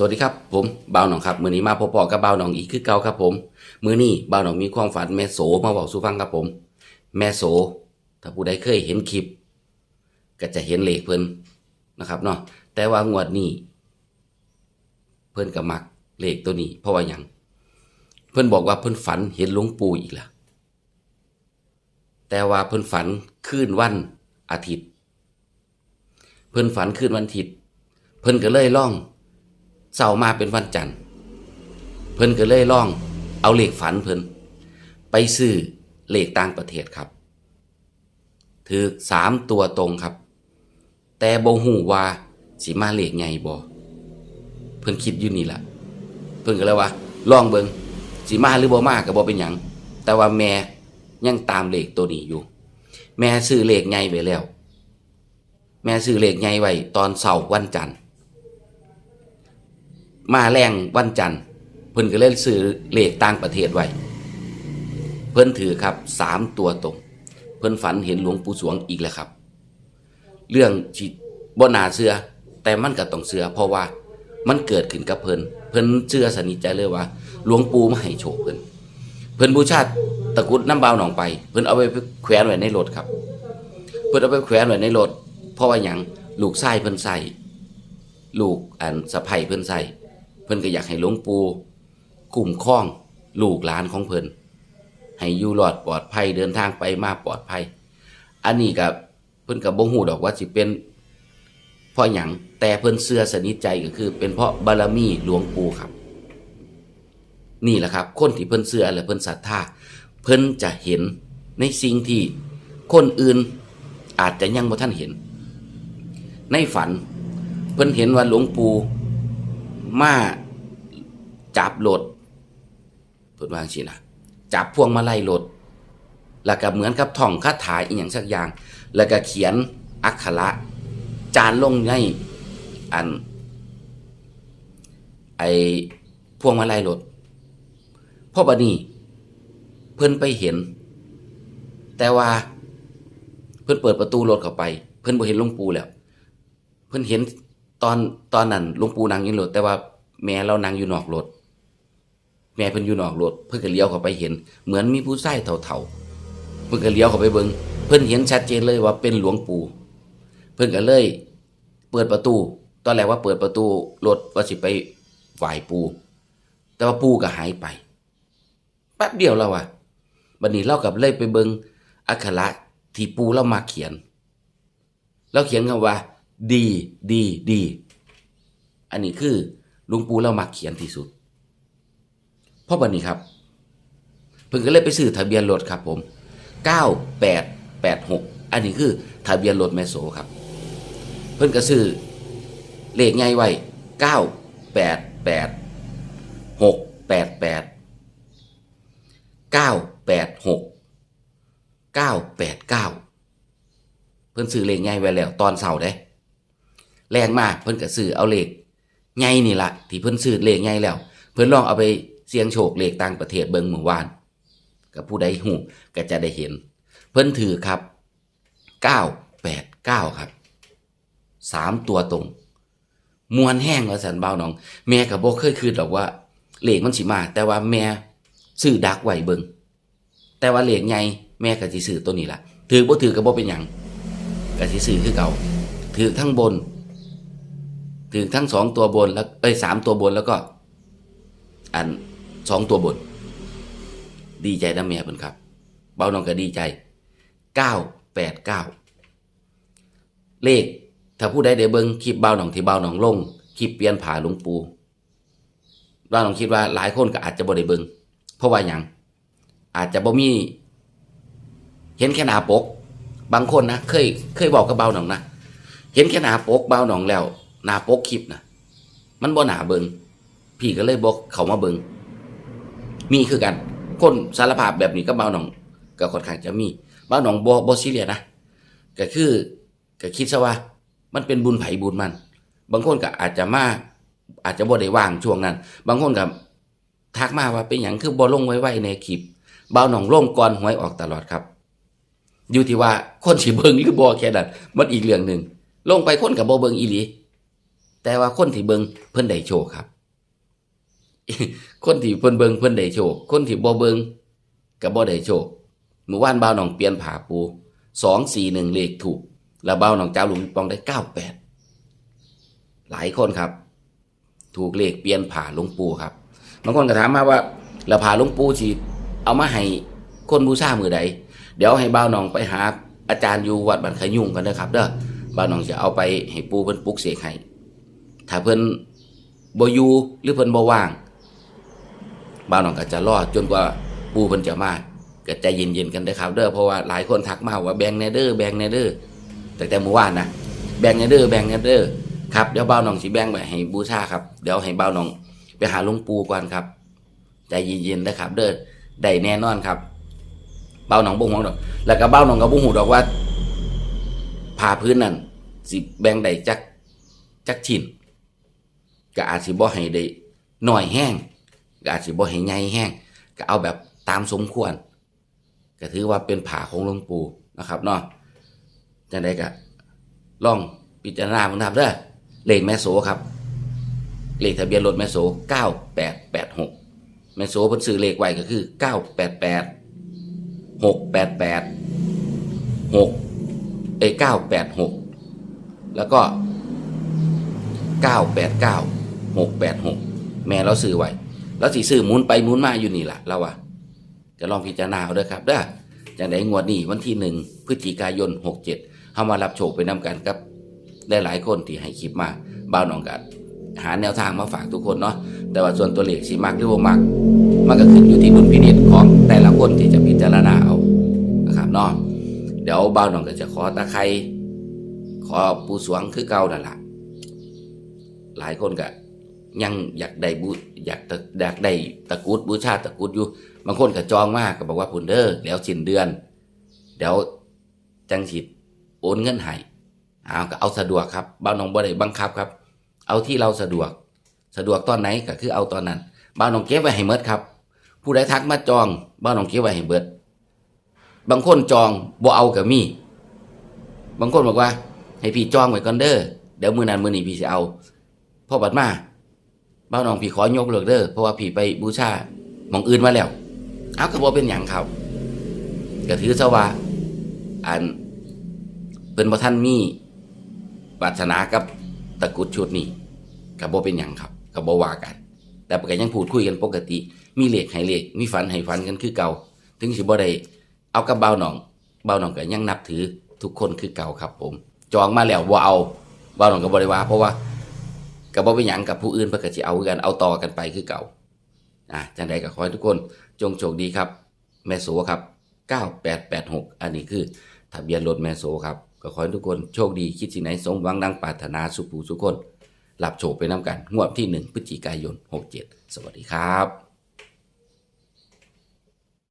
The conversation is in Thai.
สวัสดีครับผมบ่าวหนองครับมือนี้มาพบๆกับบ่าวหนองอีกคือเก่าครับผมมือนี้บ่าวหนองมีความฝันแม่โสมาบอกสู่ฟังครับผม แม่โส ถ้าผู้ใดเคยเห็นคลิป ก็จะเห็นเลขเพิ่นนะครับเนาะแต่ว่างวดนี้เพิ่นก็มักเลขตัวนี้เพราะว่ายังเพิ่นบอกว่าเพิ่นฝันเห็นหลวงปู่อีกแล้วแต่ว่าเพิ่นฝันคืนวันอาทิตย์ เพิ่นฝันคืนวันอาทิตย์ เพิ่นก็เลยล่อง เสาร์มาเป็นวันจันทร์ เพิ่นก็เลยล่อง เอาเหลขฝันเพิ่นไปซื้อเหลขต่างประเทศครับ ถือสามตัวตรงครับ แต่บ่ฮู้ว่าสิมาเหลขใหญ่บ่เพิ่นคิดอยู่นี่แหละเพิ่นก็เลยว่าลองเบิ่งสิมาหรือบ่มาก็บ่เป็นหยังแต่ว่าแม่ยังตามเหลขตัวนี้อยู่ แม่ซื้อเหลขใหญ่ไว้แล้ว แม่ซื้อเหลขใหญ่ไว้ตอนเสาร์วันจันทร์ มาแรงวันจันทร์เพิ่นก็เลยซื้อเลขต่างประเทศไว้ เพิ่นถือครับสามตัวตรง เพิ่นฝันเห็นหลวงปู่สวงอีกแล้วครับ เรื่องจิตบ่นาเสือแต่มันก็ต้องเสือเพราะว่ามันเกิดขึ้นกับเพิ่นเพิ่นเชื่อสนิทใจเลยว่า หลวงปู่มาให้โชคเพิ่นเพิ่นบูชาตะกุดน้ำเบาหนองไป เพิ่นเอาไปแขวนไว้ในรถครับ เพิ่นเอาไปแขวนไว้ในรถเพราะว่าหยังลูกชายเพิ่นใส่ลูกอันสะใภ้เพิ่นใส่ พิ่นก็อยากให้หลวงปู่คุ้มครองลูกหลานของเพิ่นให้อยู่รอดปลอดภัยเดินทางไปมาปลอดภัย อันนี้กับเพิ่นกับบ่ฮู้ดอกว่าสิเป็นเพราะหยังแต่เพิ่นเชื่อสนิทใจก็คือ เป็นเพราะบารมีหลวงปู่ครับ นี่แหละครับ คนที่เพิ่นเชื่อและเพิ่นศรัทธาเพิ่นจะเห็นในสิ่งที่คนอื่นอาจจะยังบ่ทันเห็น ในฝันเพิ่นเห็นว่าหลวงปู่ มาจับรถเพิ่นว่างซี่นะจับพวงมาลัยรถแล้วก็เหมือนกับท่องคาถาอีกอย่างสักอย่าง แล้วก็เขียนอักขระจานลงในอัน ไอพวงมาลัยรถพราะบันี้เพิ่นไปเห็น แต่ว่าเพิ่นเปิดประตูรถเข้าไป เพิ่นบ่เห็นลงปูแล้ว เพิ่นเห็น ตอนตอนนั้นหลวงปู่นั่งอยู่ในรถแต่ว่าแม่เรานั่งอยู่นอกรถแม่เพิ่นอยู่นอกรถเพิ่นก็เลี้ยวเข้าไปเห็น เหมือนมีผู้ชายเฒ่าๆเพิ่นก็เลี้ยวเข้าไปเบิ่งเพิ่นเห็นชัดเจนเลยว่าเป็นหลวงปู่เพิ่นก็เลย เปิดประตู ตอนแรกว่าเปิดประตูรถว่าสิไปไหว้ปู่แต่ว่าปู่ก็หายไปแป๊บเดียวแล้วว่ะบัดนี้เรากับเลยไปเบิ่งอักขระที่ปู่เรามาเขียนเราเขียนคำว่า ดีดีดี อันนี้คือลุงปูเรามาเขียนที่สุดเพราะบัดนี้ครับเพิ่งก็เลยไปซื้อทะเบียนรถครับผม9886 อันนี้คือทะเบียนรถแมโซครับ เพิ่นก็ซื้อเลขใหญ่ไว้988 688 986 989 เพิ่นซื้อเลขใหญ่ไว้แล้วตอนเสาร์เด้ แรงมากเพิ่นก็ซื้อเอาเลขใหญ่นี่ละที่เพิ่นซื้อเลขใหญ่แล้ว เพิ่นลองเอาไปเสี่ยงโชคเลขต่างประเทศเบิ่งเมื่อวานกับผู้ใดหูก็จะได้เห็น เพิ่นถือครับ989ครับสามตัวตรง มวนแห้งว่าสันเบาหนอง แม่กับโบเคยคืนหรอกว่าเลขมันสิมา แต่ว่าแม่ซื้อดักไหวเบิงแต่ว่าเลขใหญ่แม่ก็สิซื้อตัวนี้ล่ะถือบ่ถือก็บ่เป็นหยังก็สิซื้อคือเก่าถือทั้งบน ถือทั้งสองตัวบนแล้วเอ้ยสามตัวบนแล้วก็ อันสองตัวบน ดีใจนะแม่เพิ่นครับ เบาน้องก็ดีใจเก้าแปดเก้าเลข ถ้าผู้ใดได้เบิ่งคลิปเบาหนองที่เบาหนองลงคลิปเปลี่ยนผ่าหลวงปู่เบาหนองคิดว่าหลายคนก็อาจจะบ่ได้เบิ่งเพราะว่าหยังอาจจะบ่มีเห็นแค่หนาปก บางคนนะเคยเคยบอกกับเบาหนองนะเห็นแค่หนาปกเบาหนองแล้ว หน้าปกคลิปนะมันบ่หนาเบิงพี่ก็เลยบอกเขามาเบิงมีคือกัน คนสารภาพแบบนี้ก็เบาหนองก็ค่อนข้างจะมีเบาหนองบ่บ่ซีเรียนะก็คือก็คิดซะว่า มันเป็นบุญไผ่บุญมัน บางคนก็อาจจะมาอาจจะบ่ได้ว่างช่วงนั้น บางคนก็ทักมาว่าเป็นอย่างคือบ่ลงไว้ไว้ในคลิปเบาหนองลงก่อนหวยออกตลอดครับ อยู่ที่ว่าคนสิเบิงหรือบ่แค่นั้นมันอีกเรื่องหนึ่งลงไปคนกับบ่เบิงอีหลี แต่ว่าคนที่เบิงเพิ่นได้โชคครับ คนที่เพิ่นเบิงเพิ่นได้โชค คนที่บ่เบิงก็บ่ได้โชคเมื่อวานบ่าวน้องเปลี่ยนผ้าปู241เลขถูก แล้วบ่าวน้องเจ้าหลุมปิงปองได้98หลายคนครับ ถูกเลขเปลี่ยนผ่าหลวงปู่ครับบางคนก็ถามมาว่าแล้วผ่าหลวงปู่สิเอามาให้คนบูชามือใดเดี๋ยวให้บ่าวน้องไปหาอาจารย์อยู่วัดบันขยุ่งกันนะครับเด้อบ่าวน้องจะเอาไปให้ปู่เพิ่นปลุกเสกให้ ถ้าเพิ่นบ่อยู่หรือเพิ่นบ่ว่างบ่าวน้องก็จะรอจนกว่าปูเพิ่นจะมาก็ใจเย็นๆกันเด้ครับเด้อเพราะว่าหลายคนทักมาว่าแบงแหน่เด้อแบงแหน่เด้อแต่แต่เมื่อวานนะแบงแหน่เด้อแบงแหน่เด้อครับเดี๋ยวบ่าวน้องสิแบงไว้ให้บูชาครับเดี๋ยวให้บ่าวน้องไปหาหลวงปู่ก่อนครับใจเย็นๆนะครับ เด้อได้แน่นอนครับเบ้าหนองบ่ห่วงดอก แล้วก็เบ้าหนองก็บ่ฮู้ดอกว่าผ่าพื้นนั่นสิแบ่งได้จักจักชิ้น ก็อาจสิบ่ให้ได้น้อยแห้งก็อาจสิบ่ให้ใหญ่แห้งก็เอาแบบตามสมควร ก็ถือว่าเป็นผ่าของหลวงปู่นะครับเนาะจังไดก็ลองพิจารณาเบิ่งนะครับเด้อเลขแม่โสครับเลขทะเบียนรถแม่โส9886แม่โสเพิ่นซื้อเลขไว้ก็คือ 988 688 6เอ้ย986 แล้วก็ 989 686แม่เราซื้อไว้แล้วสิซื้อหมุนไปหมุนมาอยู่นี่แหละเราว่าจะลองพิจารณาเอาด้อครับเด้อจังไดงวดนี้วันที่หนึ่งพฤศจิกายน67เฮามารับโชคไปนำกันกับได้หลายคนที่ให้คลิปมาบ่าวน้องกันหาแนวทางมาฝากทุกคนเนาะแต่ว่าส่วนตัวเลขสิมักหรือบ่มักมันก็ขึ้นอยู่ที่ดุลพินิจของแต่ละคนที่จะพิจารณาเอานะครับเนาะเดี๋ยวบ่าวน้องก็จะขอตะไคร้ขอปูสวงคือเก่านั่นล่ะหลายคนก็ ยังอยากได้บูอยากตะอยากได้ตะกุดบูชาตะกุดอยู่ บางคนก็จองมากก็บอกว่าพุ่นเด้อแล้วสิ้นเดือน เดี๋ยวจังสิโอนเงินให้เอาก็เอาสะดวกครับบ่าวน้องบ่ได้บังคับครับ เอาที่เราสะดวก สะดวกตอนไหนก็คือเอาตอนนั้นบ้านน้องเก็บไว้ให้เมดครับ ผู้ใดทักมาจองบ้านน้องเก็บไว้ให้เบิด บางคนจองบ่เอากับมีบางคนบอกว่า ให้พี่จองไว้ก่อนเด้อเดี๋ยวมือนั้นมือนี้พี่สิเอาพ่อบัดมา บ้านน้องพี่ขอยกเลิกเด้อเพราะว่าพี่ไปบูชาหมองอื่นมาแล้ว เอาก็บ่เป็นหยังครับก็ถือซะว่าอันเป็นบ่ทันมีปรารถนากับตะกุดชุดนี้กับบ่เป็นหยังครับกับบ่ว่ากัน แต่ปก็ยังพูดคุยกันปกติ มีเหลขให้เหลขมีฝันให้ฝันกันคือเก่า ถึงสิบ่ได้เอากับเบาหนอง เบาหนองก็ยังนับถือทุกคนคือเก่าครับ ผม จองมาแล้วบ่าเอาเบาหนองก็บ่ได้ว่าเพราะว่า กับ่ไปหยังกับผู้อื่นเพื่อจะเอากันเอาต่อกันไปคือเก่าอะจังใดก็ขอให้ทุกคนจงโชคดีครับ แม่โสครับ 9886 อันนี้คือทะเบียนรถแม่โสครับ ก็ขอให้ทุกคนโชคดีคิดสิ่งไหนสมหวังดังปรารถนาสุขผู้สุขคนหลับโฉบไปน้ำกัน งวดที่ 1พฤศจิกายน 67 สวัสดีครับ